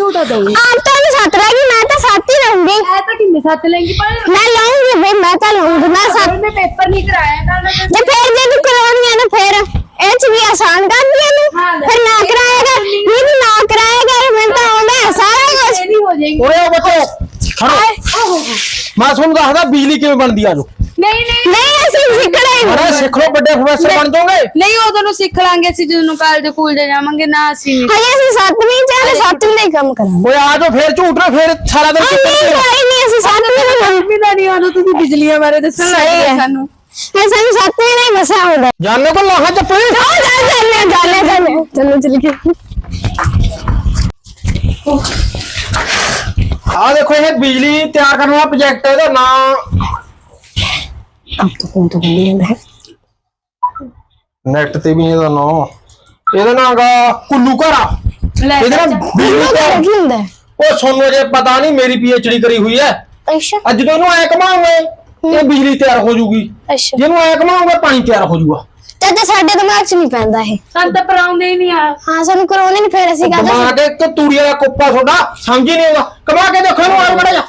ਝੂਟਾ ਦਊਂਗੀ। ਮੈਂ ਤਾਂ ਸੱਤ ਹੀ ਰਹੂੰਗੀ ਐ ਤਾਂ ਕਿੰਨੇ ਸੱਤ ਲੈਂਗੀ ਪਰ ਮੈਂ ਲਾਉਂਗੀ ਬਈ ਮੈਂ ਤਾਂ ਲਾਉਂਗੀ ਮੈਂ ਸੱਤ ਮੈਂ ਪੇਪਰ ਨਹੀਂ ਕਰਾਇਆ ਕੱਲ ਮੈਂ ਤੇ ਫਿਰ ਇਹ ਚ ਵੀ ਆਸਾਨ ਕਰਦੀਆਂ ਨੇ ਹਾਂ, ਲੈ। ਫਿਰ ਨਾ ਕਰਾਏਗਾ ਨਹੀਂ ਤੂੰ ਨਾ ਕਰਾਏਗਾ ਮੈਂ ਤਾਂ ਆਉਂਦਾ ਹੈ ਸਾਰਾ ਕੁਝ ਇਹ ਨਹੀਂ ਹੋ ਜਾਏਗੀ ਓਏ ਉਹ ਬੱਚੋ ਖੜੋ ਮੈਂ ਤੁਹਾਨੂੰ ਦੱਸਦਾ ਬਿਜਲੀ ਕਿਵੇਂ ਬਣਦੀ ਆ ਜੋ ਨਹੀਂ ਨਹੀਂ। ਨਹੀਂ ਅਸੀਂ ਸਿੱਖਣਾ ਹੀ ਅਰੇ ਨਹੀਂ ਸਿੱਖ ਲਓ ਵੱਡੇ ਪ੍ਰੋਫੈਸਰ ਬਣ ਜਾਓਗੇ। ਨਹੀਂ ਉਦੋਂ ਨੂੰ ਸਿੱਖ ਲਾਂਗੇ ਅਸੀਂ ਜਦੋਂ ਕਾਲਜ ਕੂਲ ਜਾਵਾਂਗੇ ਨਾ ਅਸੀਂ। ਨਹੀਂ ਹਜੇ ਅਸੀਂ ਸੱਤਵੀਂ ਚ ਹਾਂ ਸੱਤਵੀਂ ਦਾ ਹੀ ਕੰਮ ਕਰਾਂਗੇ। ਓਏ ਆ ਜਾਓ ਫੇਰ ਝੂਠ ਨਾ ਫੇਰ ਸਾਰਾ ਦਿਨ ਨਹੀਂ ਕਰਦੇ ਕੋਈ ਨਹੀਂ ਅਸੀਂ ਸੱਤਵੀਂ ਦਾ ਕੰਮ ਵੀ ਨਹੀਂ ਆਉਂਦਾ ਤੁਸੀਂ ਬਿਜਲੀਆਂ ਬਾਰੇ ਦੱਸਣ ਲੱਗੇ ਹੈ। ਸਾਨੂੰ। ਇਹ ਸਾਨੂੰ ਸੱਤਵੀਂ ਦਾ ਹੀ ਮਸਾ ਹੁੰਦਾ ਜਾਣੇ ਕੋ ਲਾਹਾਂ ਚੱਪੇ ਚਲੋ ਚੱਲ ਚੱਲ ਚਲੋ ਚੱਲ ਕੇ ਆ ਦੇਖੋ ਇਹ ਬਿਜਲੀ ਤਿਆਰ ਕਰਨ ਵਾਲਾ ਪ੍ਰੋਜੈਕਟ ਹੈ ਇਹਦਾ ਨਾਮ ਆਪ ਤਾਂ ਤੋਂ ਬੰਦੀ ਜਾਂਦਾ ਹੈ। ਨੈਟ ਤੇ ਵੀ ਇਹਦਾ ਨਾਮ ਇਹਦਾ ਨਾਮ ਹੈਗਾ ਕੁੱਲੂ ਘਰਾ। ਲੈ ਇਹਦੇ। ਬਿਜਲੀ ਤਿਆਰ ਕੀ ਹੁੰਦਾ ਹੈ? ਉਹ ਸੋਨੂੰ ਅਜੇ ਪਤਾ ਨਹੀਂ ਮੇਰੀ ਪੀਐਚਡੀ ਕਰੀ ਹੋਈ ਹੈ। ਅੱਛਾ। ਅੱਜ ਜਦੋਂ ਇਹਨੂੰ ਐ ਘਮਾਉਂਗੇ ਇਹ ਬਿਜਲੀ ਤਿਆਰ ਹੋ ਜਾਊਗੀ। ਅੱਛਾ। ਜਿਹਨੂੰ ਐ ਘਮਾਉਂਗੇ ਪਾਣੀ ਤਿਆਰ ਹੋ ਜਾਊਗਾ। ਤੇ ਤੇ ਸਾਡੇ ਦਿਮਾਗ 'ਚ ਨਹੀਂ ਪੈਂਦਾ ਇਹ। ਸਾਨੂੰ ਤਾਂ ਪਰਾਉਂਦੇ ਹੀ ਨਹੀਂ ਆ। ਹਾਂ ਸਾਨੂੰ ਕਰਾਉਂਦੇ ਨਹੀਂ ਫਿਰ ਅਸੀਂ ਕਹਦੇ ਕੇ ਕਿ ਤੂੜੀ ਵਾਲਾ ਕੋਪਾ ਤੁਹਾਡਾ ਸਮਝ ਹੀ ਨਹੀਂ ਆਉਂਦਾ। ਕਮਾ ਕੇ ਦੇਖੋ ਇਹਨੂੰ ਆਰ ਬੜਾ ਜਾ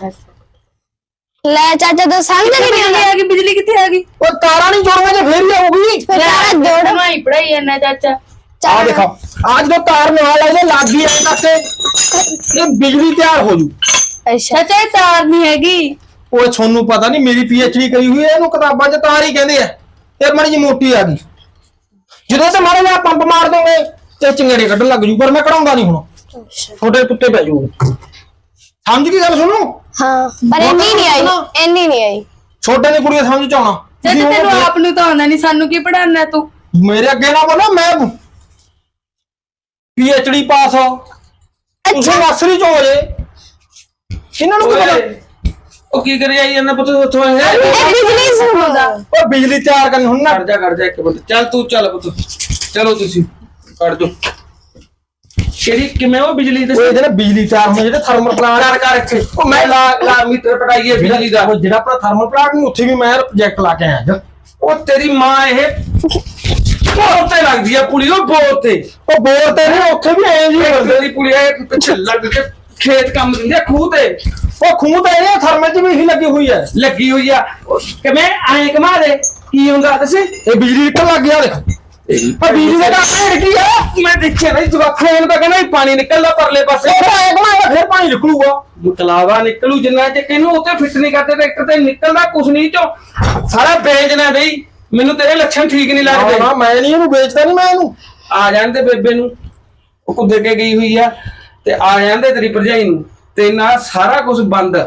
ਲੈ ਚਾਚਾ ਤੂੰ ਸਮਝ ਨਹੀਂ ਬਿਜਲੀ ਆਉਂਦਾ। ਆ ਗਈ ਬਿਜਲੀ ਕਿੱਥੇ ਆ ਗਈ? ਉਹ ਤਾਰਾਂ ਨਹੀਂ ਜੋੜੂਗੇ ਤੇ ਫੇਰ ਹੀ ਆਊਗੀ। ਫਿਰ ਤਾਰਾ ਜੋੜ। ਮਾਈ ਪੜਾਈ ਜਾਂਦਾ ਚਾਚਾ। ਆ ਦੇਖੋ ਅੱਜ ਜਦੋਂ ਤਾਰ ਨਾਲ ਇਹਦੇ ਲੱਗ ਗਈ ਐ ਕਰਕੇ ਇਹ ਬਿਜਲੀ ਤਿਆਰ ਹੋ ਜੂ। ਅੱਛਾ। ਚਾਚਾ ਇਹ ਤਾਰ ਨਹੀਂ ਹੈਗੀ। ਉਹ ਤੁਹਾਨੂੰ ਪਤਾ ਨਹੀਂ ਮੇਰੀ ਪੀਐਚਡੀ ਕਰੀ ਹੋਈ ਹੈ ਇਹਨੂੰ ਕਿਤਾਬਾਂ 'ਚ ਤਾਰ ਹੀ ਕਹਿੰਦੇ ਆ। ਇਹ ਮਾੜੀ ਜਿਹੀ ਮੋਟੀ ਆ ਗਈ। ਜਦੋਂ ਤੇ ਮਾਰੇ ਜਿਹਾ ਪੰਪ ਮਾਰ ਦੋਗੇ ਤੇ ਚਿੰਗੜੇ ਕੱਢਣ ਲੱਗ ਜੂ ਪਰ ਮੈਂ ਕਢਾਉਂਦਾ ਨਹੀਂ ਹੁਣ। ਛੋਟੇ ਕੁੱਤੇ ਪੈ ਜੂਗੇ ਸਮਝ ਗਈ ਗੱਲ ਸੁਣੋ? ਹਾਂ ਪਰ ਇੰਨੀ ਨਹੀਂ ਆਈ ਇੰਨੀ ਨਹੀਂ ਆਈ। ਛੋਟੇ ਦੀ ਕੁੜੀਆਂ ਸਮਝ ਚ ਆਉਣਾ। ਤੁਸੀਂ ਤੈਨੂੰ ਆਪ ਨੂੰ ਤਾਂ ਆਉਂਦਾ ਨਹੀਂ ਸਾਨੂੰ ਕੀ ਪੜਾਉਣਾ ਤੂੰ? ਮੇਰੇ ਅੱਗੇ ਨਾ ਬੋਲੋ ਮੈਂ ਪੀਐਚਡੀ ਪਾਸ ਹੋ ਤੁਸੀਂ ਨਰਸਰੀ ਚ ਹੋ ਜੇ। ਇਹਨਾਂ ਨੂੰ ਕੀ ਪਤਾ? ਉਹ ਕੀ ਕਰੀ ਜਾਈ ਜਾਂਦਾ ਪੁੱਤ ਉੱਥੋਂ ਇਹ? ਇਹ ਬਿਜਲੀ ਸੁਣਦਾ। ਉਹ ਬਿਜਲੀ ਤਿਆਰ ਕਰਨ ਹੁਣ ਨਾ। ਖੜ ਜਾ ਖੜ ਜਾ ਇੱਕ ਮਿੰਟ। ਚੱਲ ਤੂੰ ਚੱਲ ਪੁੱਤ। ਚਲੋ ਤੁਸੀਂ ਕੱਢ ਦੋ। ਕਿਹੜੀ ਕਿਵੇਂ ਉਹ ਬਿਜਲੀ ਦੇ ਉਹ ਇਹਦੇ ਨਾਲ ਬਿਜਲੀ ਤਿਆਰ ਹੁੰਦੀ ਜਿਹੜੇ ਥਰਮਲ ਪਲਾਂਟ ਕਰ ਕਰ ਇੱਥੇ। ਉਹ ਮੈਂ ਲਾ ਲਾ ਮੀਟਰ ਪਟਾਈਏ ਬਿਜਲੀ ਦਾ। ਉਹ ਜਿਹੜਾ ਆਪਣਾ ਥਰਮਲ ਪਲਾਂਟ ਨਹੀਂ ਉੱਥੇ ਵੀ ਮੈਂ ਪ੍ਰੋਜੈਕਟ ਲਾ ਕੇ ਆਇਆ ਅੱਜ। ਉਹ ਤੇਰੀ ਮਾਂ ਇਹ ਬੋਰ ਤੇ ਲੱਗਦੀ ਆ ਪੁਲੀ ਉਹ ਬੋਰ ਤੇ। ਉਹ ਬੋਰ ਤੇ ਨਹੀਂ ਉੱਥੇ ਵੀ ਐਂ ਜੀ ਇਹ ਤੇਰੀ ਪੁਲੀ ਆ ਇਹ ਪਿੱਛੇ ਲੱਗ ਕੇ ਖੇਤ ਕੰਮ ਦਿੰਦੇ ਖੂਹ ਤੇ। ਉਹ ਖੂਹ ਤੇ ਇਹ ਥਰਮਲ ਚ ਵੀ ਇਹੀ ਲੱਗੀ ਹੋਈ ਹੈ। ਲੱਗੀ ਹੋਈ ਆ। ਉਹ ਕਿਵੇਂ? ਐਂ ਕਮਾ ਦੇ। ਕੀ ਹੁੰਦਾ ਦੱਸੇ? ਇਹ ਬਿਜਲੀ ਨਿਕਲ ਲੱਗ ਗਿਆ ਦੇਖ। ਆ ਬਿਜਲੀ ਦਾ ਕੰਮ ਇਹ ਕੀ ਹੈ ਮੈਂ ਦੇਖਿਆ ਨਹੀਂ ਜਵਾਖਾਂ ਨੂੰ ਤਾਂ ਕਹਿੰਦਾ ਪਾਣੀ ਨਿਕਲਦਾ ਪਰਲੇ ਪਾਸੇ। ਤਾਂ ਐਂ ਘੁਮਾਏਗਾ ਫਿਰ ਪਾਣੀ ਨਿਕਲੂਗਾ। ਮੁਕਲਾਵਾ ਨਿਕਲੂ ਜਿੰਨਾ ਚ ਕਿਨੂੰ ਉੱਤੇ ਫਿੱਟ ਨਹੀਂ ਕਰਦੇ ਟਰੈਕਟਰ ਤੇ ਨਿਕਲਦਾ ਕੁਛ ਨਹੀਂ ਚੋ। ਸਾਰਾ ਵੇਚਣਾ ਬਈ ਮੈਨੂੰ ਤੇਰੇ ਲੱਛਣ ਠੀਕ ਨਹੀਂ ਨਾ ਲੱਗਦੇ। ਨਾ ਮੈਂ ਨਹੀਂ ਇਹਨੂੰ ਵੇਚਦਾ ਨਹੀਂ ਮੈਂ ਇਹਨੂੰ। ਆ ਜਾਂਦੇ ਬੇਬੇ ਨੂੰ। ਉਹ ਕੁੱਦੇ ਕੇ ਗਈ ਹੋਈ ਆ। ਤੇ ਆ ਜਾਂਦੇ ਤੇਰੀ ਭਰਜਾਈ ਨੂੰ। ਤੇ ਨਾ ਸਾਰਾ ਕੁਝ ਬੰਦ।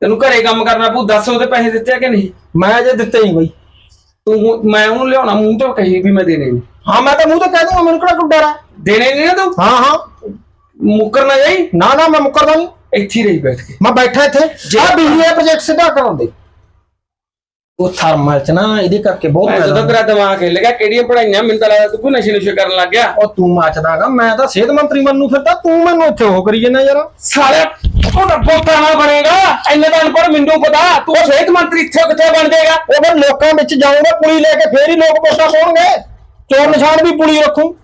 ਤੈਨੂੰ ਘਰੇ ਕੰਮ ਕਰਨਾ ਪਊ ਦੱਸ ਉਹਦੇ ਪੈਸੇ ਦਿੱਤੇ ਆ ਕਿ ਨਹੀਂ? ਮੈਂ ਅਜੇ ਦਿੱਤੇ ਨਹੀਂ ਬਈ। ਤੂੰ ਮੈਂ ਉਹਨੂੰ ਲਿਆਉਣਾ ਮੂੰਹ ਤੋਂ ਕਹੀ ਵੀ ਮੈਂ ਦੇਣੇ ਨਹੀਂ ਹਾਂ ਮੈਂ ਤਾਂ ਮੂੰਹ ਤੇ ਕਹਿ ਦੂੰਗਾ ਮੈਨੂੰ ਕਿਹੜਾ ਕੋਈ ਡਰ ਹੈ ਦੇਣੇ ਨਹੀਂ ਨਾ ਤੂੰ? ਹਾਂ ਹਾਂ। ਮੁੱਕਰ ਨਾ ਜਾਈ। ਨਾ ਨਾ ਮੈਂ ਮੁੱਕਰਦਾ ਨਹੀਂ। ਇੱਥੇ ਹੀ ਰਹੀ ਬੈਠ ਕੇ। ਮੈਂ ਬੈਠਾ ਇੱਥੇ। ਆ ਬਿਜਲੀ ਦਾ ਪ੍ਰੋਜੈਕਟ ਸਿੱਧਾ ਕਰਾਉਂਦੇ। ਉਹ ਥਰਮਲ ਚ ਨਾ ਇਹਦੇ ਕਰਕੇ ਬਹੁਤ ਮੈਂ ਫਾਇਦਾ ਜਦੋਂ ਤੇਰਾ ਦਿਮਾਗ ਹਿੱਲ ਗਿਆ ਕਿਹੜੀਆਂ ਪੜਾਈਆਂ ਮੈਨੂੰ ਤਾਂ ਲੱਗਦਾ ਤੂੰ ਕੋਈ ਨਸ਼ੇ ਨੁਸ਼ੇ ਕਰਨ ਲੱਗ ਗਿਆ। ਉਹ ਤੂੰ ਮੱਚਦਾਗਾ ਮੈਂ ਤਾਂ ਸਿਹਤ ਮੰਤਰੀ ਬਣਨੂ ਫਿਰਦਾ ਤੂੰ ਮੈਨੂੰ ਇੱਥੇ ਉਹ ਕਰੀ ਜੰਨਾ ਯਾਰ। ਸਾਲੇ ਉਹ ਬੋਤਾ ਨਾ ਬਣੇਗਾ ਇੰਨੇ ਤਾਂ ਅਨਪੜ੍ਹ ਮੈਨੂੰ ਪਤਾ ਤੂੰ ਸਿਹਤ ਮੰਤਰੀ ਇੱਥੇ ਕਿੱਥੇ ਬਣ ਜਾਏਗਾ। ਉਹ ਫਿਰ ਲੋਕਾਂ ਵਿੱਚ ਜਾਊਂਗਾ ਪੁਲੀ ਲੈ ਕੇ ਫੇਰ ਹੀ ਲੋਕ ਵੋਟਾਂ ਪਾਉਣਗੇ। ਚੋਰ ਨਿਸ਼ਾਨ ਵੀ ਪੁਲੀ ਰੱਖੂ।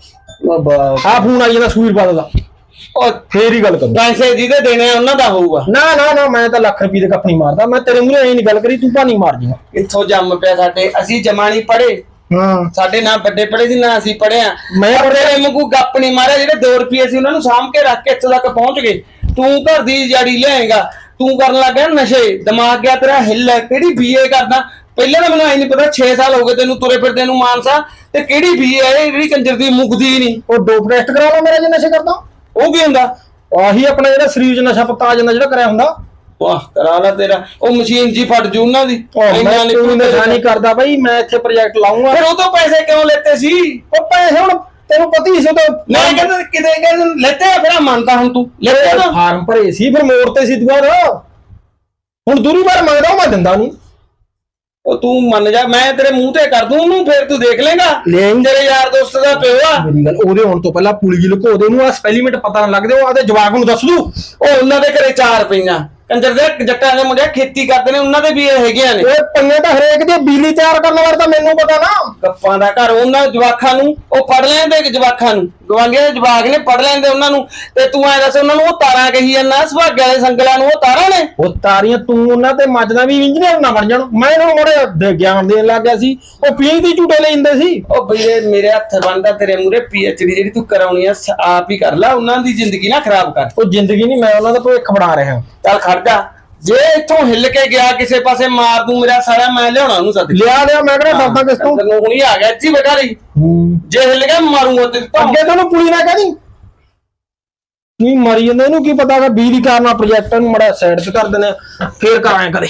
ਆ ਫੋਨ ਆਈ ਜਾਂਦਾ ਸੂਰ ਬਾਦਲ ਦਾ। ਉਹ ਫੇਰ ਹੀ ਗੱਲ ਕਰੂ ਪੈਸੇ ਜਿਹਦੇ ਦੇਣੇ ਆ ਉਹਨਾਂ ਦਾ ਹੋਊਗਾ। ਨਾ ਨਾ ਨਾ ਮੈਂ ਤਾਂ ਲੱਖ ਰੁਪਏ ਦੇ ਕੱਪ ਨਹੀਂ ਮਾਰਦਾ। ਮੈਂ ਤੇਰੇ ਮੂਹਰੇ ਐਂ ਨਹੀਂ ਗੱਲ ਕਰੀ ਤੂੰ ਭਾਨੀ ਮਾਰ ਜੀਗਾ ਇੱਥੋਂ ਜੰਮ ਪਿਆ ਸਾਡੇ। ਅਸੀਂ ਜਮਾਣੀ ਪੜੇ ਹਾਂ। ਸਾਡੇ ਨਾ ਵੱਡੇ ਪੜੇ ਸੀ ਨਾ ਅਸੀਂ ਪੜਿਆ ਮੈਂ ਮੈਂ ਤੇਰੇ ਵਾਂਗੂ ਗੱਪ ਨਹੀਂ ਮਾਰਿਆ ਜਿਹੜੇ 2 ਰੁਪਏ ਸੀ ਉਹਨਾਂ ਨੂੰ ਸਾਂਭ ਕੇ ਰੱਖ ਕੇ ਇੱਥੇ ਤੱਕ ਪਹੁੰਚ ਗਏ। ਤੂੰ ਘਰ ਦੀ ਜੜੀ ਲਿਆਏਗਾ। ਤੂੰ ਕਰਨ ਲੱਗ ਗਿਆ ਨਸ਼ੇ। ਦਿਮਾਗ ਗਿਆ ਤੇਰਾ ਹਿੱਲ ਹੈ। ਕਿਹੜੀ ਬੀਏ ਕਰਦਾ? ਪਹਿਲਾਂ ਤਾਂ ਮੈਨੂੰ ਐ ਨਹੀਂ ਪਤਾ 6 ਸਾਲ ਹੋ ਗਏ ਤੈਨੂੰ ਤੁਰੇ ਫਿਰਦੇ ਨੂੰ ਮਾਨਸਾ। ਤੇ ਕਿਹੜੀ ਬੀਏ ਹੈ? ਜਿਹੜੀ ਕੰਜਰ ਦੀ ਮੁਕਦੀ ਨਹੀਂ ਉਹ ਡੋਪ ਟੈਸਟ ਕਰਾ ਲਾ ਮੇਰਾ ਜੇ ਨਸ਼ੇ ਕਰਦਾ। ਉਹ ਕੀ ਹੁੰਦਾ? ਆਹੀ ਆਪਣਾ ਜਿਹੜਾ ਸਰੀਰ 'ਚ ਨਸ਼ਾ ਪੱਤਾ ਆ ਜਾਂਦਾ ਜਿਹੜਾ ਕਰਿਆ ਹੁੰਦਾ। ਵਾਹ ਕਰਾ ਲਾ ਤੇਰਾ। ਉਹ ਮਸ਼ੀਨ ਜੀ ਫਟ ਜੂ ਉਹਨਾਂ ਦੀ। ਇੰਨਾ ਨਸ਼ਾ ਨਹੀਂ। ਕਰਦਾ ਬਈ ਮੈਂ ਇੱਥੇ ਪ੍ਰੋਜੈਕਟ ਲਾਉਂਗਾ ਫਿਰ ਉਹ ਤੋਂ ਪੈਸੇ ਕਿਉਂ ਲੈਤੇ ਸੀ? ਉਹ ਪੈਸੇ ਹੁਣ ਤੈਨੂੰ ਪਤਾ ਹੀ ਸੀ ਤਾਂ ਮੈਂ ਕਹਿੰਦਾ ਕਿਤੇ ਕਹਿੰਦਾ ਲੈਤੇ ਆ ਫਿਰ ਮੰਨਦਾ ਹੁਣ ਤੂੰ। ਲੈਤੇ ਨਾ ਫਾਰਮ ਭਰੇ ਸੀ ਫਿਰ ਮੋੜ ਤੇ ਸੀ ਦੁਬਾਰਾ। ਹੁਣ ਦੂਰੀ ਵਾਰ ਮੰਗਦਾ ਉਹ ਮੈਂ ਦਿੰਦਾ ਨਹੀਂ ਉਹ ਤੂੰ ਮੰਨ ਜਾ ਮੈਂ ਤੇਰੇ ਮੂੰਹ ਤੇ ਕਰ ਦੂੰ ਉਹਨੂੰ ਫਿਰ ਤੂੰ ਦੇਖ ਲੇਗਾ। ਲੈਂਗੇ। ਤੇਰੇ ਯਾਰ ਦੋਸਤ ਦਾ ਪਿਓ ਆ। ਮੇਰੀ ਗੱਲ ਉਹਦੇ ਹੋਣ ਤੋਂ ਪਹਿਲਾਂ ਪੁਲੀ ਲੁਕੋ ਦੇ ਨੂੰ ਆ ਸਪੈਲੀਮੈਂਟ ਪਤਾ ਨਾ ਲੱਗਦੇ ਉਹ ਆਦੇ ਜਵਾਕ ਨੂੰ ਦੱਸ ਦੂ। ਉਹ ਉਹਨਾਂ ਦੇ ਘਰੇ ਚਾਰ ਪਈਆਂ। ਕੰਜਰ ਦੇ ਜੱਟਾਂ ਦੇ ਮੁੰਡੇ ਖੇਤੀ ਕਰਦੇ ਨੇ ਉਹਨਾਂ ਦੇ ਵੀ ਇਹ ਹੈਗੀਆਂ ਨੇ। ਇਹ ਪੰਨੇ ਤਾਂ ਹਰੇਕ ਦੀ ਬਿਜਲੀ ਤਿਆਰ ਕਰਨ ਵਾਲਾ ਤਾਂ ਮੈਨੂੰ ਪਤਾ ਨਾ। ਗੱਪਾਂ ਦਾ ਘਰ ਉਹਨਾਂ ਜਵਾਖਾਂ ਨੂੰ ਉਹ ਫੜ ਲੈਂਦੇ ਕਿ ਜਵਾਖਾਂ ਨੂੰ। ਗਵਾਂਗੇ ਦੇ ਜਵਾਕ ਨੇ ਪੜ ਲੈਂਦੇ ਉਹਨਾਂ ਨੂੰ। ਤੇ ਤੂੰ ਐ ਦੱਸ ਉਹਨਾਂ ਨੂੰ ਉਹ ਤਾਰਾਂ ਕਹੀ ਜਾਂਦਾ ਸੁਭਾਗੇ ਵਾਲੇ ਸੰਗਲਾਂ ਨੂੰ ਉਹ ਤਾਰਾਂ ਨੇ? ਉਹ ਤਾਰੀਆਂ ਤੂੰ ਉਹਨਾਂ ਤੇ ਮੱਜਦਾ ਵੀ ਇੰਜੀਨੀਅਰ ਨਾ ਬਣ ਜਾਣ। ਮੈਂ ਇਹਨਾਂ ਨੂੰ ਮੋੜੇ ਗਿਆਨ ਦੇਣ ਲੱਗ ਗਿਆ ਸੀ। ਉਹ ਪੀਐਚ ਦੀ ਝੂਟੇ ਲੈ ਜਾਂਦੇ ਸੀ। ਉਹ ਬਈਏ ਮੇਰੇ ਹੱਥ ਬੰਦਾ ਤੇਰੇ ਮੂਰੇ ਪੀਐਚਡੀ ਜਿਹੜੀ ਤੂੰ ਕਰਾਉਣੀ ਆ ਆਪ ਹੀ ਕਰ ਲੈ ਉਹਨਾਂ ਦੀ ਜ਼ਿੰਦਗੀ ਨਾ ਖਰਾਬ ਕਰ। ਉਹ ਜ਼ਿੰਦਗੀ ਨਹੀਂ ਮੈਂ ਉਹਨਾਂ ਦਾ ਭਵਿੱਖ ਬਣਾ ਰਿਹਾ। ਚੱਲ ਖੜ ਜਾ। ਜੇ ਇੱਥੋਂ ਹਿੱਲ ਕੇ ਗਿਆ ਕਿਸੇ ਪਾਸੇ ਮਾਰ ਦੂੰ ਮੇਰਾ ਸਾਰਾ ਮੈਂ ਲਿਆਉਣਾ ਉਹਨੂੰ ਸੱਦ ਲਿਆ ਲਿਆ ਮੈਂ ਕਿਹੜਾ ਡਰਦਾ ਕਿਸ ਤੋਂ? ਤੈਨੂੰ ਹੁਣੀ ਆ ਗਿਆ ਬੈਠਾ ਰਹੀ ਹੂੰ। ਜੇ ਹਿੱਲ ਗਿਆ ਮਾਰੂੰਗਾ ਤੇ। ਅੱਗੇ ਤੈਨੂੰ ਪੁਲੀ ਨਾ ਕਹਦੀ ਨਹੀਂ ਮਰੀ ਜਾਂਦਾ ਇਹਨੂੰ ਕੀ ਪਤਾ ਕਿ ਬਿਜਲੀ ਕਾਰਨ ਆ ਪ੍ਰੋਜੈਕਟ ਨੂੰ ਮੜਾ ਸਾਈਡ ਤੇ ਕਰ ਦਿੰਦੇ ਆ, ਫੇਰ ਕਰੇ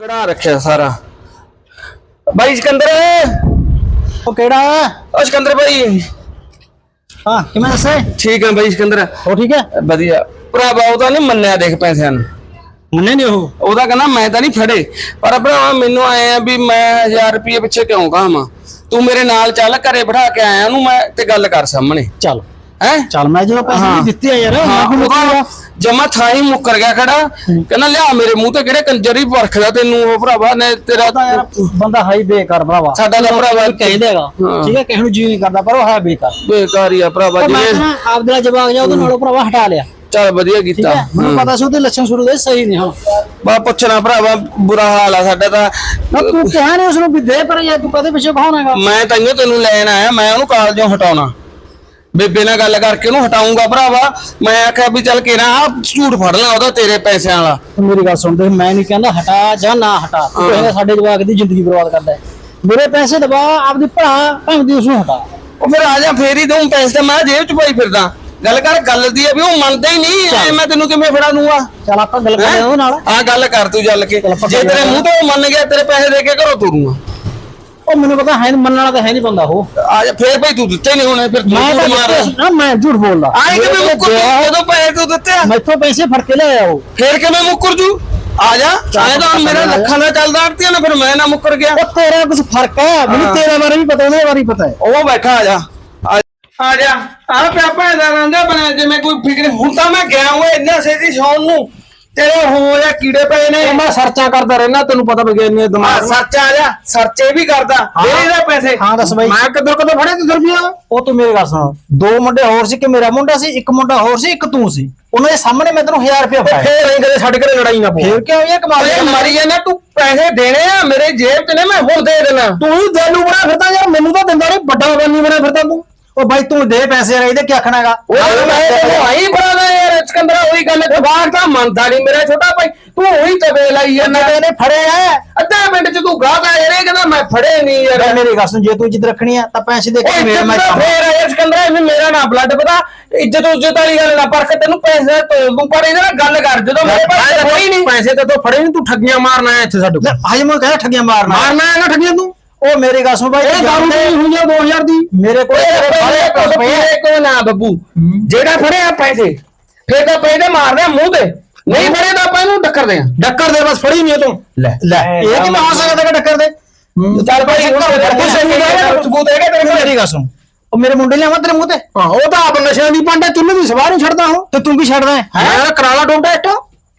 ਕੜਾ ਰੱਖਿਆ ਸਾਰਾ? ਬਾਈ ਸਿਕੰਦਰ। ਉਹ ਕਿਹੜਾ? ਉਹ ਸਿਕੰਦਰ ਬਾਈ ਹਾਂ ਕਿਵੇਂ ਦੱਸੇ? ਠੀਕ ਆ ਬਾਈ ਸਿਕੰਦਰ। ਉਹ ਠੀਕ ਹੈ? ਵਧੀਆ। ਭਰਾਵਾ ਉਹਦਾ ਨਹੀਂ ਮੰਨਿਆ ਦੇਖ ਪੈਸਿਆਂ ਨੂੰ। ਮੰਨੇ ਨਹੀਂ ਉਹ? ਉਹਦਾ ਕਹਿੰਦਾ ਮੈਂ ਤਾਂ ਨਹੀਂ ਫੜੇ। ਪਰ ਭਰਾਵਾ ਮੈਨੂੰ ਆਏ ਆ ਵੀ ਮੈਂ 1000 ਰੁਪਏ ਪਿੱਛੇ ਕਿਉਂ ਕਹਾਵਾਂ ਤੂੰ ਮੇਰੇ ਨਾਲ ਚੱਲ ਘਰੇ ਬਿਠਾ ਕੇ ਆਇਆ ਉਹਨੂੰ ਮੈਂ ਤੇ ਗੱਲ ਕਰ ਸਾਹਮਣੇ। ਚੱਲ। ਹੈ? ਚੱਲ ਮੈਂ ਜਦੋਂ ਪੈਸੇ ਨਹੀਂ ਦਿੱਤੇ ਆ ਯਾਰ ਜਮਾ ਥਾਂ ਹੀ ਮੁੱਕਰ ਗਿਆ ਖੜਾ। ਕਹਿੰਦਾ ਲਿਆ ਮੇਰੇ ਮੂੰਹ ਤੇ ਕਿਹੜੇ ਕੰਜਰ ਹੀ ਪਰਖਦਾ ਤੈਨੂੰ ਉਹ ਭਰਾਵਾ ਨੇ ਤੇਰਾ ਯਾਰ ਬੰਦਾ ਹਾਈ ਬੇਕਾਰ ਭਰਾਵਾ। ਸਾਡਾ ਤਾਂ ਭਰਾਵਾ ਕਹਿੰਦੇ ਹੈਗਾ। ਹਾਂ। ਠੀਕ ਹੈ ਕਿਸੇ ਨੂੰ ਜੀ ਨਹੀਂ ਕਰਦਾ ਪਰ ਉਹ ਹੈ ਬੇਕਾਰ। ਬੇਕਾਰ ਹੀ ਆ ਭਰਾਵਾ ਮੈਂ ਜਿਵੇਂ ਨਾ ਆਪ ਦਾ ਜਵਾਬ ਜਾ ਉਹਦੇ ਨਾਲੋਂ ਭਰਾਵਾ ਹਟਾ ਲਿਆ। ਚੱਲ ਵਧੀਆ ਕੀਤਾ। ਮੈਨੂੰ ਪਤਾ ਸੀ ਉਹਦੇ ਲੱਛਣ ਸ਼ੁਰੂ ਦੇ ਸਹੀ ਨਹੀਂ ਹੁਣ। ਬਾ ਪੁੱਛਣਾ ਭਰਾਵਾ ਬੁਰਾ ਹਾਲ ਆ ਸਾਡਾ ਤਾਂ। ਤੂੰ ਕਿਹਾ ਨਹੀਂ ਉਸ ਨੂੰ ਵੀ ਦੇ ਪਰ ਯਾਰ ਤੂੰ ਕਦੇ ਪਿੱਛੇ ਕਹਾਉਣਾਗਾ ਮੈਂ ਤਾਈਓ ਤੈਨੂੰ ਲੈਣ ਆਇਆ ਮੈਂ ਉਹਨੂੰ ਕਾਲਜੋਂ ਹਟਾਉਣਾ। ਬੇਬੇ ਨਾਲ ਗੱਲ ਕਰਕੇ ਉਹਨੂੰ ਹਟਾਉਂਗਾ ਭਰਾਵਾ। ਮੈਂ ਆਖਿਆ ਵੀ ਚੱਲ ਕੇ ਨਾ ਆਹ ਝੂਠ ਫੜ ਲਾ ਉਹਦਾ ਤੇਰੇ ਪੈਸਿਆਂ ਵਾਲਾ। ਮੇਰੀ ਗੱਲ ਸੁਣ ਦੇ ਮੈਂ ਨਹੀਂ ਕਹਿੰਦਾ ਹਟਾ ਜਾਂ ਨਾ ਹਟਾ। ਤੂੰ ਕਹਿੰਦਾ ਸਾਡੇ ਜਵਾਕ ਦੀ ਜ਼ਿੰਦਗੀ ਬਰਬਾਦ ਕਰਦਾ ਹੈ। ਮੇਰੇ ਪੈਸੇ ਦਬਾ ਆਪਦੀ ਭਰਾ ਭਾਵੇਂ ਦੀ ਉਸ ਨੂੰ ਹਟਾ। ਉਹ ਫਿਰ ਆ ਜਾ ਫੇਰ ਹੀ ਦਊਂ ਪੈਸੇ ਤੇ ਮੈਂ ਜੇਬ ਚ ਪਾਈ ਫਿਰਦਾ। ਗੱਲ ਕਰ ਗੱਲ ਦੀ ਆ ਵੀ ਉਹ ਮੰਨਦਾ ਹੀ ਨਹੀਂ ਐ ਮੈਂ ਤੈਨੂੰ ਕਿਵੇਂ ਫੜਾ ਦੂੰਗਾ ਚੱਲ ਆਪਾਂ ਗੱਲ ਕਰਦੇ ਹਾਂ? ਉਹਦੇ ਨਾਲ। ਆ ਗੱਲ ਕਰ ਤੂੰ ਚੱਲ ਕੇ। ਚੱਲ ਆਪਾਂ ਜੇ ਤੇਰੇ ਮੂੰਹ ਤੋਂ ਉਹ ਮੰਨ ਗਿਆ ਤੇਰੇ ਪੈਸੇ ਦੇ ਕੇ ਘਰੋਂ ਤੁਰੂੰਗਾ। ਉਹ ਮੈਨੂੰ ਪਤਾ ਹੈ ਨੀ, ਮੰਨਣ ਵਾਲਾ ਤਾਂ ਹੈ ਨਹੀਂ ਬੰਦਾ ਉਹ। ਆ ਜਾ ਫੇਰ ਭਾਈ ਤੂੰ ਦਿੱਤੇ ਨਹੀਂ ਹੋਣੇ ਫਿਰ ਤੂੰ ਮੈਂ ਤਾਂ ਝੂਠ ਮਾਰ ਦਿੱਤੇ ਸੀ ਨਾ ਮੈਂ ਝੂਠ ਬੋਲਦਾ। ਆਏ ਕਿਵੇਂ ਮੁੱਕਰ ਜੂ? ਜਦੋਂ ਪੈਸੇ ਤੂੰ ਦਿੱਤੇ ਆ। ਮੈਥੋਂ ਪੈਸੇ ਫੜ ਕੇ ਲਿਆਇਆ ਉਹ। ਫੇਰ ਕਿਵੇਂ ਮੁੱਕਰ ਜੂ? ਆ ਜਾ ਆਏ ਤਾਂ ਹੁਣ ਮੇਰਾ ਲੱਖਾਂ ਦਾ ਚੱਲਦਾ ਆੜਤੀਆਂ ਨਾ ਫਿਰ ਮੈਂ ਨਾ ਮੁੱਕਰ ਗਿਆ। ਉਹ ਤੇਰਾ ਕੁਝ ਫ਼ਰਕ ਹੈ ਮੈਨੂੰ ਤੇਰੇ ਬਾਰੇ ਵੀ ਪਤਾ ਉਹਦੇ ਬਾਰੇ ਵੀ ਪਤਾ ਹੈ। ਉਹ ਬੈਠਾ ਆ ਜਾ। ਆ- ਆ ਜਾ। ਆ ਪਿਆ ਭੈਦਾ ਰੰਗਾ ਬਣਿਆ ਜਿਵੇਂ ਕੋਈ ਫਿਕਰ ਹੁਣ ਤਾਂ ਮੈਂ ਗਿਆ ਹਾਂ ਇੰਨਾ ਸੇਜੀ ਸੌਣ ਨੂੰ। ਤੇਰੇ ਹੋ ਜਾਂ ਕੀੜੇ ਪਏ ਨੇ। ਉਹ ਮੈਂ ਸਰਚਾਂ ਕਰਦਾ ਰਹਿਣਾ ਤੈਨੂੰ ਪਤਾ ਆ ਦਿਮਾਗ ਸੱਚ ਆ ਜਾ ਸਰਚੇ ਵੀ ਕਰਦਾ ਦੇ ਇਹਦੇ ਪੈਸੇ। ਹਾਂ ਦੱਸ ਬਾਈ। ਮੈਂ ਕਿੱਧਰ ਕਿੱਧਰ ਫੜੇ ਤੇ ਰੁਪਿਆ ਉਹ ਤੂੰ ਮੇਰੀ ਗੱਲ ਸੁਣ। ਦੋ ਮੁੰਡੇ ਹੋਰ ਸੀ ਕਿ ਮੇਰਾ ਮੁੰਡਾ ਸੀ ਇੱਕ ਮੁੰਡਾ ਹੋਰ ਸੀ ਇੱਕ ਤੂੰ ਸੀ। ਉਹਨਾਂ ਦੇ ਸਾਹਮਣੇ ਮੈਂ ਤੈਨੂੰ 1000 ਰੁਪਏ ਫੜਾਇਆ। ਫੇਰ ਨਹੀਂ ਕਦੇ ਸਾਡੇ ਘਰੇ ਲੜਾਈ ਨਾ ਫੇਰ ਕਿਉਂ ਇਹ ਕਮਾਲ ਓਏ ਮਰੀ ਜਾਣਾ ਤੂੰ ਪੈਸੇ ਦੇਣੇ ਆ ਮੇਰੇ ਜੇਬ 'ਚ ਨੇ ਮੈਂ ਹੁਣ ਦੇ ਦੇਣਾ। ਤੂੰ ਹੀ ਦੇਲੂ ਬਣਾ ਫਿਰਦਾ ਯਾਰ ਮੈਨੂੰ ਤਾਂ ਦਿੰਦਾ ਨਹੀਂ ਵੱਡਾ ਬੰਨੀ ਬਣਾ ਫਿਰਦਾ ਤੂੰ। ਉਹ ਬਾਈ ਤੂੰ ਦੇ ਪੈਸੇ ਯਾਰ ਇਹਦੇ ਕੀ ਆਖਣਾਗਾ ਓਏ ਮੈਂ ਤੈਨੂੰ ਆਈ ਫੜਾਦਾ ਯਾਰ ਸਿਕੰਦਰਾ ਉਹੀ ਗੱਲ ਜਵਾਕ ਤਾਂ ਮੰਨਦਾ ਨਹੀਂ ਮੇਰਾ ਛੋਟਾ ਭਾਈ। ਤੂੰ ਉਹੀ ਤਵੇ ਲਾਈ ਜਾਂਦਾ। ਇਹਨੇ ਫੜੇ ਆ ਅੱਧਾ ਮਿੰਟ 'ਚ ਤੂੰ ਗਾਹਕ ਆ ਯਾਰ ਇਹ ਕਹਿੰਦਾ ਮੈਂ ਫੜੇ ਨਹੀਂ ਯਾਰ। ਮੇਰੀ ਗੱਲ ਸੁਣ ਜੇ ਤੂੰ ਇੱਜ਼ਤ ਰੱਖਣੀ ਆ ਤਾਂ ਪੈਸੇ ਦੇ ਕੇ ਮੇਰਾ ਮੈਂ ਦਾ ਫੇਰ ਆ ਯਾਰ ਸਿਕੰਦਰਾ ਇਹਨੇ ਮੇਰਾ ਨਾ ਬਲੱਡ ਪਤਾ। ਇੱਜ਼ਤ ਉੱਜ਼ਤ ਵਾਲੀ ਗੱਲ ਨਾ ਪਰ ਕੇ ਤੈਨੂੰ ਪੈਸੇ ਤੋਲ ਦੂੰ ਪਰ ਇਹਦੇ ਨਾਲ ਗੱਲ ਕਰ ਜਦੋਂ ਮੇਰੇ ਭਾਈ ਕੋਈ ਨਹੀਂ। ਪੈਸੇ ਤੇ ਤੂੰ ਫੜੇ ਨਹੀਂ ਤੂੰ ਠੱਗੀਆਂ ਮਾਰਨਾ ਹੈ ਇੱਥੇ ਸਾਡੇ ਕੋਲ। ਹਜੇ ਮੈਂ ਕਹਿੰਦਾ ਠੱਗੀਆਂ ਮਾਰਨਾ ਮਾਰਨਾ ਹੈ ਨਾ ਠੱਗੀਆਂ ਤੂੰ? ਉਹ ਮੇਰੀ ਗੱਲ ਸੁਣ ਬਾਈ ਇਹ ਦਾਰੂ ਦੀ ਹੋਈ ਆ 2000 ਦੀ। ਮੇਰੇ ਕੋਲ ਤੇਰੇ। ਕੋ ਨਾ ਬੱਬੂ। ਜਿਹੜਾ ਫੜੇ ਆ ਪੈਸੇ ਫੇਰ ਤਾਂ ਪੈਸੇ ਮਾਰਦੇ ਆ ਮੂੰਹ ਤੇ। ਨਹੀਂ ਫੜੇ ਤਾਂ ਆਪਾਂ ਇਹਨੂੰ ਟੱਕਰਦੇ ਆ ਡੱਕਰ ਦੇ ਬਸ ਫੜੀ ਨਹੀਂ ਤੂੰ। ਲੈ ਲੈ। ਇਹ ਕਿ ਮੈਂ ਹੋ ਸਕਦਾ ਕਿ ਟੱਕਰ ਦੇ? ਚੱਲ ਭਾਈ ਕੋਲ ਸਹੀ ਗੱਲ ਸਬੂਤ ਹੈਗਾ ਤੇਰੇ ਕੋਲ ਮੇਰੀ ਗੱਲ ਸੁਣ। ਉਹ ਮੇਰੇ ਮੁੰਡੇ ਲਿਆਵਾਂ ਤੇਰੇ ਮੂੰਹ ਤੇ? ਹਾਂ ਉਹ ਤਾਂ ਆਪ ਨਸ਼ਿਆਂ ਦੀ ਪੰਡਾ ਚੁੱਲ੍ਹੇ ਦੀ ਸਵਾਰ ਨਹੀਂ ਛੱਡਦਾ ਉਹ ਤੇ ਤੂੰ ਕੀ ਛੱਡਦਾ ਹੈ? ਮੈਂ ਕਰਾਲਾ ਡੋਂਟਾ ਇੱਟ।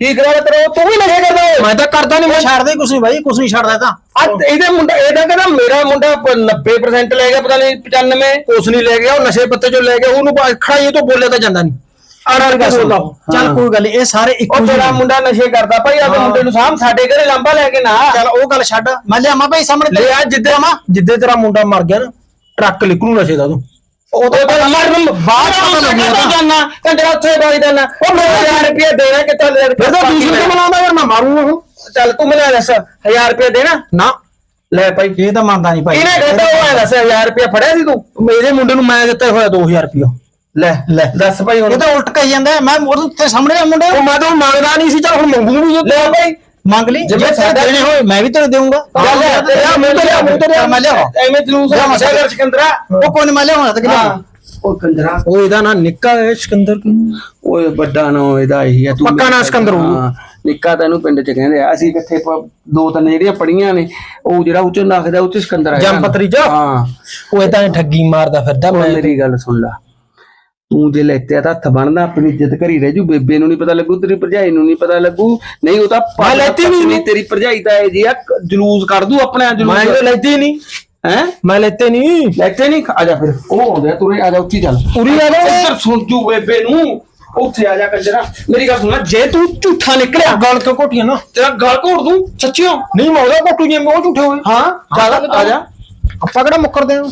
ਕੀ ਕਰਾਂ ਤੇਰੇ ਤੂੰ ਵੀ ਨਸ਼ੇ ਕਰਦਾ ਮੈਂ ਤਾਂ ਕਰਦਾ ਨਹੀਂ ਮੈਂ ਛੱਡਦਾ ਹੀ ਕੁਛ ਨਹੀਂ ਬਾਈ ਕੁਛ ਨਹੀਂ ਛੱਡਦਾ ਤਾਂ। ਆ ਇਹਦੇ ਮੁੰਡਾ ਇਹਦਾ ਕਹਿੰਦਾ ਮੇਰਾ ਮੁੰਡਾ ਪ- 90% ਲੈ ਗਿਆ ਪਤਾ ਨਹੀਂ 95 ਕੁਛ ਨਹੀਂ ਲੈ ਗਿਆ ਉਹ ਨਸ਼ੇ ਪੱਤੇ ਚੋਂ ਲੈ ਗਿਆ ਉਹਨੂੰ ਖੜਾਈ ਤੋਂ ਬੋਲਿਆ ਤਾਂ ਜਾਂਦਾ ਨਹੀਂ ਆੜਾ ਗੱਲ ਸੁਣ ਚੱਲ ਕੋਈ ਗੱਲ ਨੀ, ਇਹ ਸਾਰੇ ਇੱਕੋ ਉਹ ਜਿਹੇ ਤੇਰਾ ਨੇ। ਮੁੰਡਾ ਨਸ਼ੇ ਕਰਦਾ ਭਾਈ ਆਪਣੇ ਮੁੰਡੇ ਨੂੰ ਸਾਹਮ ਸਾਡੇ ਘਰੇ ਲਾਂਬਾ ਲੈ ਕੇ ਨਾ। ਚੱਲ ਉਹ ਗੱਲ ਛੱਡ ਮੈਂ ਲਿਆਵਾਂ ਭਾਈ ਸਾਹਮਣੇ ਲੈ ਆ ਜਿੱਦੇ ਜਿੱਦੇ ਤੇਰਾ ਮੁੰਡਾ ਮਰ ਗਿਆ ਨਾ ਟਰੱਕ ਨਿਕਲੂ ਨਸ਼ੇ ਦਾ ਤੂੰ। ਉਹ ਤਾਂ ਮਰ ਬਾਹਰ ਪਤਾ ਲੱਗਿਆ ਜਾਨਾ ਕੰਜਰਾ ਉੱਥੇ ਬਾਈ ਦੇਣਾ ਉਹ ਮੈਂ 1000 ਰੁਪਏ ਦੇਣਾ ਕਿੱਥੋਂ ਲੈ ਫਿਰ ਤਾਂ ਦੂਸਰੇ ਤੋਂ ਮਨਾਉਂਦਾ ਯਾਰ ਮੈਂ ਮਾਰੂੰਗਾ ਉਹ ਚੱਲ ਤੂੰ ਮੈਨੂੰ ਦੱਸ 1000 ਰੁਪਏ ਦੇਣਾ? ਨਾ। ਲੈ ਭਾਈ। ਇਹ ਤਾਂ ਮੰਨਦਾ ਨਹੀਂ ਭਾਈ। ਇਹਨੇ ਕਹਿੰਦਾ ਉਹ ਐਂ ਦੱਸ 1000 ਰੁਪਏ ਫੜਿਆ ਸੀ ਤੂੰ? ਮੇਰੇ ਮੁੰਡੇ ਨੂੰ ਮੈਂ ਦਿੱਤਾ ਹੋਇਆ 2000 ਰੁਪਇਆ। ਲੈ ਲੈ। ਦੱਸ ਭਾਈ ਹੁਣ ਇਹ ਤਾਂ ਉਲਟ ਕਹੀ ਜਾਂਦਾ ਹੈ, ਮੈਂ ਉਹਦੇ ਉੱਤੇ ਸਾਹਮਣੇ ਆ ਮੁੰਡੇ ਉਹ ਮੈਂ ਤਾਂ ਮੰਗਦਾ ਨਹੀਂ ਸੀ। ਚੱਲ ਹੁਣ ਮੰਗੂ ਵੀ ਲੈ ਭਾਈ ਮੰਗ ਲਈ। ਜਿਵੇਂ ਜੇ ਸਾਡਾ- ਦੇਣੇ ਹੋਏ ਮੈਂ ਵੀ ਤੈਨੂੰ ਦੇਵਾਂਗਾ ਚੱਲ ਲੈ ਤੇਰਾ ਮੂੰਹ ਤੇ ਲਿਆ ਮੂੰਹ ਤੇ ਲਿਆ। ਮੈਂ ਲਿਆਵਾਂ ਐਵੇਂ ਜਲੂਸ ਲਿਆ, ਮਸਾ ਕਰ ਸਿਕੰਦਰਾ। ਉਹ ਕੋਈ ਨਹੀਂ ਮੈਂ ਲਿਆਵਾਂ ਤਾਂ ਹਾਂ। ਕਿਹਨੇ ਉਹ ਕੰਜਰਾ ਉਹ ਇਹਦਾ ਨਾਂ ਨਿੱਕਾ ਹੈ ਸਿਕੰਦਰ ਓਏ ਵੱਡਾ ਨਾ ਇਹਦਾ ਇਹੀ ਆ ਤੂੰ ਪੱਕਾ ਨਾਂ ਸਿਕੰਦਰ ਹੋਊ। ਹਾਂ, ਨਿੱਕਾ ਤੈਨੂੰ ਪਿੰਡ ਚ ਕਹਿੰਦੇ ਆ। ਅਸੀਂ ਕਿੱਥੇ ਪ- ਦੋ ਤਿੰਨ ਜਿਹੜੀਆਂ ਪੜੀਆਂ ਨੇ ਉਹ ਜਿਹੜਾ ਉੱਚ ਨਖਦਾ ਉੱਚ ਸਿਕੰਦਰ ਆ ਜੰਪਤਰੀ ਚ? ਹਾਂ। ਉਹ ਇਹਦਾ ਠੱਗੀ ਮਾਰਦਾ ਫਿਰਦਾ ਉਹ ਮੈਂ ਮੇਰੀ ਗੱਲ ਸੁਣ ਲੈ। ਤੂੰ ਜੇ ਲੈਤੇ ਤਾਂ ਹੱਥ ਬਣਦਾ ਆਪਣੀ ਇੱਜ਼ਤ ਘਰੀ ਰਹਿ ਜੂ ਬੇਬੇ ਨੂੰ ਨਹੀਂ ਪਤਾ ਲੱਗੂ ਤੇਰੀ ਭਰਜਾਈ ਨੂੰ ਨਹੀਂ ਪਤਾ ਲੱਗੂ। ਨਹੀਂ ਉਹ ਤਾਂ ਮੈਂ ਲੈਤੀ ਨੀ ਨਹੀਂ। ਤੇਰੀ ਭਰਜਾਈ ਤਾਂ ਇਹ ਜੀ ਆ ਜਲੂਸ ਕੱਢ ਦੂ ਆਪਣੇ ਆਪ ਮੈਂ ਜਲੂਸ ਲੈਤੀ ਨਹੀਂ। ਹੈ? ਮੈਂ ਲੈਤੇ ਨਹੀਂ। ਲੈਤੇ ਨਹੀਂ? ਆ ਜਾ ਫਿਰ। ਉਹ ਆਉਂਦੇ ਆ ਤੁਰੇ ਆ ਜਾ ਹੀ ਚੱਲ। ਉਰੀ ਆ ਜਾ। ਇੱਧਰ ਸੁਣ ਜੂ ਬੇਬੇ ਨੂੰ। ਉੱਥੇ ਆ ਜਾ ਕੰਜਰਾ। ਮੇਰੀ ਗੱਲ ਸੁਣ ਜੇ ਤੂੰ ਝੂਠਾ ਨਿਕਲਿਆ। ਗੱਲ ਕਿਉਂ ਘੋਟੀਆਂ ਨਾ। ਤੇਰਾ ਗਲ ਘੋੜ ਦੂੰ ਸੱਚਿਓ। ਨਹੀਂ ਮੈਂ ਉਹਦਾ ਘੋਟੂ ਜਿਵੇਂ ਉਹ ਝੂਠੇ ਹੋਏ। ਹਾਂ ਚੱਲ ਆ ਜਾ। ਆਪਾਂ ਕਿਹੜਾ ਮੁੱਕਰਦੇ ਆ